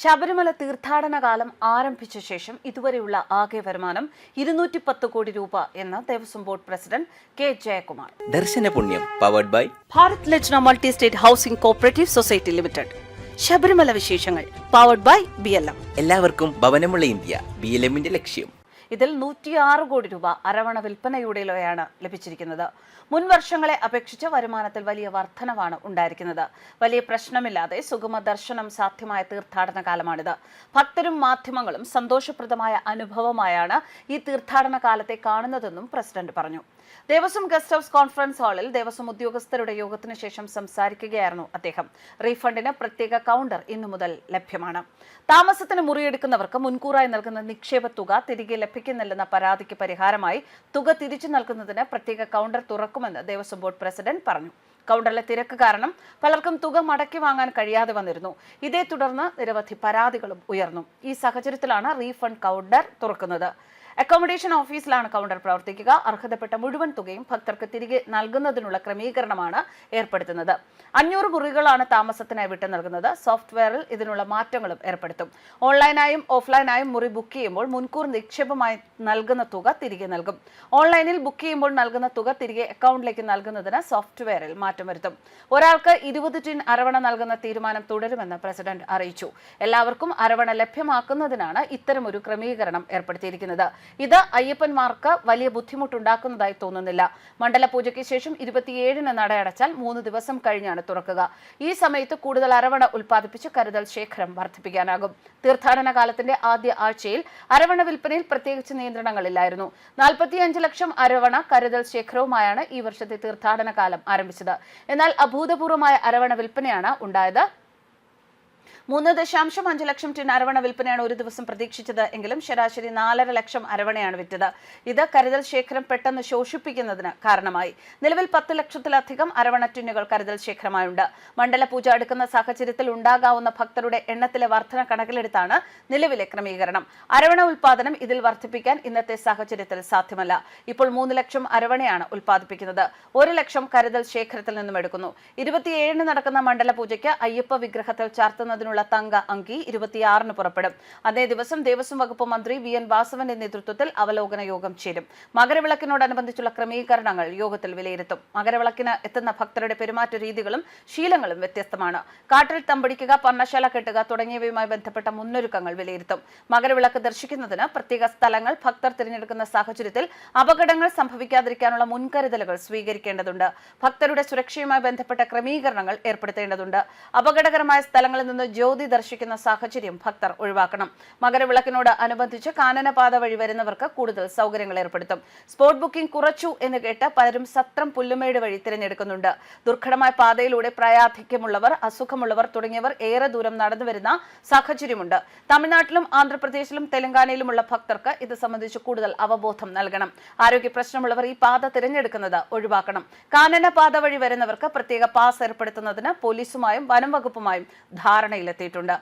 ശബരിമല തീർത്ഥാടന കാലം ആരംഭിച്ച ശേഷം ഇതുവരെയുള്ള ആകെ വരുമാനം ഇരുന്നൂറ്റി പത്ത് കോടി രൂപ എന്ന് Devaswom board president K Jayakumar. Darshana Punyam powered by Bharat Lajna multi state housing cooperative society limited. Sabarimala വിശേഷങ്ങൾ powered by B L M എല്ലാവർക്കും ഭവനമുള്ള ഇന്ത്യ ബി എൽ എമ്മിന്റെ ലക്ഷ്യം. ഇതിൽ നൂറ്റിയാറ് കോടി രൂപ അരവണ വിൽപ്പനയുടെയാണ് ലഭിച്ചിരിക്കുന്നത്. മുൻ വർഷങ്ങളെ അപേക്ഷിച്ച് വരുമാനത്തിൽ വലിയ വർധനവാണ് ഉണ്ടായിരിക്കുന്നത്. വലിയ പ്രശ്നമില്ലാതെ സുഗമ ദർശനം സാധ്യമായ തീർത്ഥാടന കാലമാണിത്. ഭക്തരും മാധ്യമങ്ങളും സന്തോഷപ്രദമായ അനുഭവമായാണ് ഈ തീർത്ഥാടന കാലത്തെ കാണുന്നതെന്നും പ്രസിഡന്റ് പറഞ്ഞു. ദേവസ്വം ഗസ്റ്റ് ഹൌസ് കോൺഫറൻസ് ഹാളിൽ ദേവസ്വം ഉദ്യോഗസ്ഥരുടെ യോഗത്തിന് ശേഷം സംസാരിക്കുകയായിരുന്നു അദ്ദേഹം. റീഫണ്ടിന് പ്രത്യേക കൗണ്ടർ ഇന്നു മുതൽ ലഭ്യമാണ്. താമസത്തിന് മുറിയെടുക്കുന്നവർക്ക് മുൻകൂറായി നൽകുന്ന നിക്ഷേപ തുക തിരികെ ലഭിക്കുന്നില്ലെന്ന പരാതിക്ക് പരിഹാരമായി തുക തിരിച്ചു നൽകുന്നതിന് പ്രത്യേക കൗണ്ടർ തുറക്കുമെന്ന് ദേവസ്വം ബോർഡ് പ്രസിഡന്റ് പറഞ്ഞു. കൗണ്ടറിലെ തിരക്ക് കാരണം പലർക്കും തുക മടക്കി വാങ്ങാൻ കഴിയാതെ വന്നിരുന്നു. ഇതേ തുടർന്ന് നിരവധി പരാതികളും ഉയർന്നു. ഈ സാഹചര്യത്തിലാണ് റീഫണ്ട് കൗണ്ടർ തുറക്കുന്നത്. അക്കോമഡേഷൻ ഓഫീസിലാണ് കൗണ്ടർ പ്രവർത്തിക്കുക. അർഹതപ്പെട്ട മുഴുവൻ തുകയും ഭക്തർക്ക് തിരികെ നൽകുന്നതിനുള്ള ക്രമീകരണമാണ് ഏർപ്പെടുത്തുന്നത്. അഞ്ഞൂറ് മുറികളാണ് താമസത്തിനായി വിട്ടു നൽകുന്നത്. സോഫ്റ്റ്വെയറിൽ ഇതിനുള്ള മാറ്റങ്ങളും ഏർപ്പെടുത്തും. ഓൺലൈനായും ഓഫ്ലൈനായും മുറി ബുക്ക് ചെയ്യുമ്പോൾ മുൻകൂർ നിക്ഷേപമായി നൽകുന്ന തുക തിരികെ നൽകും. ഓൺലൈനിൽ ബുക്ക് ചെയ്യുമ്പോൾ നൽകുന്ന തുക തിരികെ അക്കൗണ്ടിലേക്ക് നൽകുന്നതിന് സോഫ്റ്റ്വെയറിൽ മാറ്റം വരുത്തും. ഒരാൾക്ക് ഇരുപത് ടിൻ അരവണ നൽകുന്ന തീരുമാനം തുടരുമെന്ന് പ്രസിഡന്റ് അറിയിച്ചു. എല്ലാവർക്കും അരവണ ലഭ്യമാക്കുന്നതിനാണ് ഇത്തരമൊരു ക്രമീകരണം ഏർപ്പെടുത്തിയിരിക്കുന്നത്. ഇത് അയ്യപ്പന്മാർക്ക് വലിയ ബുദ്ധിമുട്ടുണ്ടാക്കുന്നതായി തോന്നുന്നില്ല. മണ്ഡല പൂജയ്ക്ക് ശേഷം ഇരുപത്തിയേഴിന് നടയടച്ചാൽ മൂന്ന് ദിവസം കഴിഞ്ഞാണ് തുറക്കുക. ഈ സമയത്ത് കൂടുതൽ അരവണ ഉൽപ്പാദിപ്പിച്ച് കരുതൽ ശേഖരം വർദ്ധിപ്പിക്കാനാകും. തീർത്ഥാടന കാലത്തിന്റെ ആദ്യ ആഴ്ചയിൽ അരവണ വിൽപ്പനയിൽ പ്രത്യേകിച്ച് നിയന്ത്രണങ്ങളില്ലായിരുന്നു. നാൽപ്പത്തിയഞ്ച് ലക്ഷം അരവണ കരുതൽ ശേഖരവുമായാണ് ഈ വർഷത്തെ തീർത്ഥാടന കാലം ആരംഭിച്ചത്. എന്നാൽ അഭൂതപൂർവമായ അരവണ വിൽപ്പനയാണ് ഉണ്ടായത്. മൂന്ന് ദശാംശം അഞ്ച് ലക്ഷം ടിൻ അരവണ വിൽപ്പനയാണ് ഒരു ദിവസം പ്രതീക്ഷിച്ചത് എങ്കിലും ശരാശരി നാലര ലക്ഷം അരവണയാണ് വിറ്റത്. ഇത് കരുതൽ ശേഖരം പെട്ടെന്ന് ശോഷിപ്പിക്കുന്നതിന് കാരണമായി. നിലവിൽ പത്ത് ലക്ഷത്തിലധികം അരവണ ടിന്നുകൾ കരുതൽ ശേഖരമായുണ്ട്. മണ്ഡല പൂജ അടുക്കുന്ന സാഹചര്യത്തിൽ ഉണ്ടാകാവുന്ന ഭക്തരുടെ എണ്ണത്തിലെ വർധന കണക്കിലെടുത്താണ് നിലവിലെ ക്രമീകരണം. അരവണ ഉൽപാദനം ഇതിൽ വർദ്ധിപ്പിക്കാൻ ഇന്നത്തെ സാഹചര്യത്തിൽ സാധ്യമല്ല. ഇപ്പോൾ മൂന്ന് ലക്ഷം അരവണയാണ് ഉൽപ്പാദിപ്പിക്കുന്നത് ഒരു ലക്ഷം കരുതൽ ശേഖരത്തിൽ നിന്നും എടുക്കുന്നു. ഇരുപത്തിയേഴിന് നടക്കുന്ന മണ്ഡല പൂജയ്ക്ക് അയ്യപ്പ വിഗ്രഹത്തിൽ ചാർത്തുന്നതിനുള്ള തങ്ക അങ്കി ഇരുപത്തിയാറിന് പുറപ്പെടും. അതേ ദിവസം ദേവസ്വം വകുപ്പ് മന്ത്രി വി എൻ വാസവന്റെ നേതൃത്വത്തിൽ അവലോകന യോഗം ചേരും. മകരവിളക്കിനോടനുബന്ധിച്ചുള്ള ക്രമീകരണങ്ങൾ യോഗത്തിൽ വിലയിരുത്തും. മകരവിളക്കിന് എത്തുന്ന ഭക്തരുടെ പെരുമാറ്റ രീതികളും ശീലങ്ങളും വ്യത്യസ്തമാണ്. കാട്ടിൽ തമ്പടിക്കുക പർണശാല കെട്ടുക തുടങ്ങിയവയുമായി ബന്ധപ്പെട്ട മുന്നൊരുക്കങ്ങൾ വിലയിരുത്തും. മകരവിളക്ക് ദർശിക്കുന്നതിന് പ്രത്യേക സ്ഥലങ്ങൾ ഭക്തർ തിരഞ്ഞെടുക്കുന്ന സാഹചര്യത്തിൽ അപകടങ്ങൾ സംഭവിക്കാതിരിക്കാനുള്ള മുൻകരുതലുകൾ സ്വീകരിക്കേണ്ടതുണ്ട്. ഭക്തരുടെ സുരക്ഷയുമായി ബന്ധപ്പെട്ട ക്രമീകരണങ്ങൾ ഏർപ്പെടുത്തേണ്ടതുണ്ട്. അപകടകരമായ സ്ഥലങ്ങളിൽ നിന്ന് ജ്യോതി ദർശിക്കുന്ന സാഹചര്യം ഭക്തർ ഒഴിവാക്കണം. മകരവിളക്കിനോട് അനുബന്ധിച്ച് കാനനപാത വഴി വരുന്നവർക്ക് കൂടുതൽ സൗകര്യങ്ങൾ ഏർപ്പെടുത്തും. സ്പോട്ട് ബുക്കിംഗ് കുറച്ചു എന്ന് കേട്ട് പലരും സത്രം പുല്ലുമേട് വഴി തിരഞ്ഞെടുക്കുന്നുണ്ട്. ദുർഘടമായ പാതയിലൂടെ പ്രായാധിക്യമുള്ളവർ അസുഖമുള്ളവർ തുടങ്ങിയവർ ഏറെ ദൂരം നടന്നു വരുന്ന സാഹചര്യമുണ്ട്. തമിഴ്നാട്ടിലും ആന്ധ്രാപ്രദേശിലും തെലങ്കാനയിലുമുള്ള ഭക്തർക്ക് ഇത് സംബന്ധിച്ച് കൂടുതൽ അവബോധം നൽകണം. ആരോഗ്യ പ്രശ്നമുള്ളവർ ഈ പാത തിരഞ്ഞെടുക്കുന്നത് ഒഴിവാക്കണം. കാനന പാത വഴി വരുന്നവർക്ക് പ്രത്യേക പാസ് ഏർപ്പെടുത്തുന്നതിന് പോലീസുമായും വനം വകുപ്പുമായും ധാരണയിലെത്തിയിട്ടുണ്ട്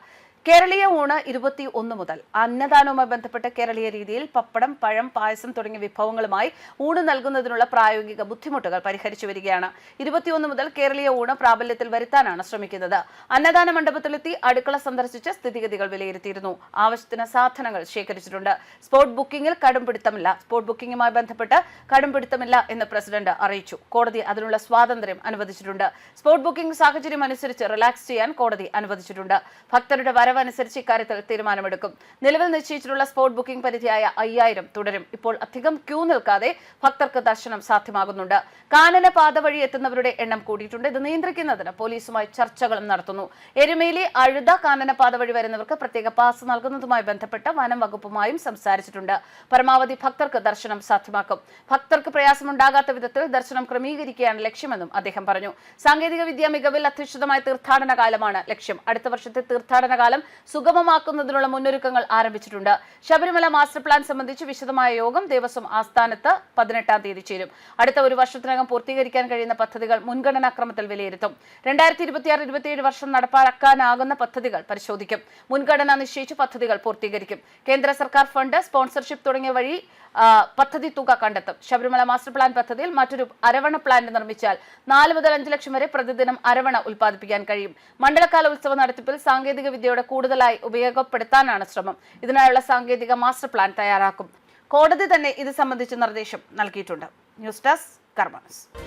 കേരളീയ ഊണ് ഇരുപത്തി ഒന്ന് മുതൽ അന്നദാനവുമായി ബന്ധപ്പെട്ട കേരളീയ രീതിയിൽ പപ്പടം പഴം പായസം തുടങ്ങിയ വിഭവങ്ങളുമായി ഊണ് നൽകുന്നതിനുള്ള പ്രായോഗിക ബുദ്ധിമുട്ടുകൾ പരിഹരിച്ചു വരികയാണ്. ഇരുപത്തിയൊന്ന് മുതൽ കേരളീയ ഊണ് പ്രാബല്യത്തിൽ വരുത്താനാണ് ശ്രമിക്കുന്നത്. അന്നദാന മണ്ഡപത്തിലെത്തി അടുക്കള സന്ദർശിച്ച് സ്ഥിതിഗതികൾ വിലയിരുത്തിയിരുന്നു. ആവശ്യത്തിന് സാധനങ്ങൾ ശേഖരിച്ചിട്ടുണ്ട്. സ്പോട്ട് ബുക്കിംഗിൽ കടുംപിടുത്തമില്ല സ്പോട്ട് ബുക്കിംഗുമായി ബന്ധപ്പെട്ട് കടുംപിടുത്തമില്ല എന്ന് പ്രസിഡന്റ് അറിയിച്ചു. കോടതി അതിനുള്ള സ്വാതന്ത്ര്യം അനുവദിച്ചിട്ടുണ്ട്. സ്പോട്ട് ബുക്കിംഗ് സാഹചര്യം അനുസരിച്ച് റിലാക്സ് ചെയ്യാൻ കോടതി അനുവദിച്ചിട്ടുണ്ട്. ഭക്തരുടെ വരവ് അനുസരിച്ച് ഇക്കാര്യത്തിൽ തീരുമാനമെടുക്കും. നിലവിൽ നിശ്ചയിച്ചിട്ടുള്ള സ്പോട്ട് ബുക്കിംഗ് പരിധിയായ അയ്യായിരം തുടരും. ഇപ്പോൾ അധികം ക്യൂ നിൽക്കാതെ ഭക്തർക്ക് ദർശനം സാധ്യമാകുന്നുണ്ട്. കാനന പാത വഴി എത്തുന്നവരുടെ എണ്ണം കൂടിയിട്ടുണ്ട്. ഇത് നിയന്ത്രിക്കുന്നതിന് പോലീസുമായി ചർച്ചകളും നടത്തുന്നു. എരുമേലി അഴുത കാനന പാത വഴി വരുന്നവർക്ക് പ്രത്യേക പാസ് നൽകുന്നതുമായി ബന്ധപ്പെട്ട വനം വകുപ്പുമായും സംസാരിച്ചിട്ടുണ്ട്. പരമാവധി ഭക്തർക്ക് ദർശനം സാധ്യമാക്കും. ഭക്തർക്ക് പ്രയാസമുണ്ടാകാത്ത വിധത്തിൽ ദർശനം ക്രമീകരിക്കുകയാണ് ലക്ഷ്യമെന്നും അദ്ദേഹം പറഞ്ഞു. സാങ്കേതിക വിദ്യ മികവിൽ അധിഷ്ഠിതമായ തീർത്ഥാടന കാലമാണ് ലക്ഷ്യം. അടുത്ത വർഷത്തെ തീർത്ഥാടന കാലം സുഗമമാക്കുന്നതിനുള്ള മുന്നൊരുക്കങ്ങൾ ആരംഭിച്ചിട്ടുണ്ട്. ശബരിമല മാസ്റ്റർ പ്ലാൻ സംബന്ധിച്ച് വിശദമായ യോഗം ദേവസ്വം ആസ്ഥാനത്ത് പതിനെട്ടാം തീയതി ചേരും. അടുത്ത ഒരു വർഷത്തിനകം പൂർത്തീകരിക്കാൻ കഴിയുന്ന പദ്ധതികൾ മുൻഗണനാക്രമത്തിൽ വിലയിരുത്തും. രണ്ടായിരത്തി ഇരുപത്തിയാറ് ഇരുപത്തിയേഴ് വർഷം നടപ്പാക്കാനാകുന്ന പദ്ധതികൾ പരിശോധിക്കും. മുൻഗണന നിശ്ചയിച്ച് പദ്ധതികൾ പൂർത്തീകരിക്കും. കേന്ദ്ര സർക്കാർ ഫണ്ട് സ്പോൺസർഷിപ്പ് തുടങ്ങിയ വഴി പദ്ധതി തുക കണ്ടെത്തും. ശബരിമല മാസ്റ്റർ പ്ലാൻ പദ്ധതിയിൽ മറ്റൊരു അരവണ പ്ലാന്റ് നിർമ്മിച്ചാൽ നാല് മുതൽ അഞ്ച് ലക്ഷം വരെ പ്രതിദിനം അരവണ ഉൽപ്പാദിപ്പിക്കാൻ കഴിയും. മണ്ഡലകാല ഉത്സവ നടത്തിപ്പിൽ സാങ്കേതിക വിദ്യയുടെ കൂടുതലായി ഉപയോഗപ്പെടുത്താനാണ് ശ്രമം. ഇതിനായുള്ള സാങ്കേതിക മാസ്റ്റർ പ്ലാൻ തയ്യാറാക്കും. കോടതി തന്നെ ഇത് സംബന്ധിച്ച് നിർദ്ദേശം നൽകിയിട്ടുണ്ട്. News desk Karma news.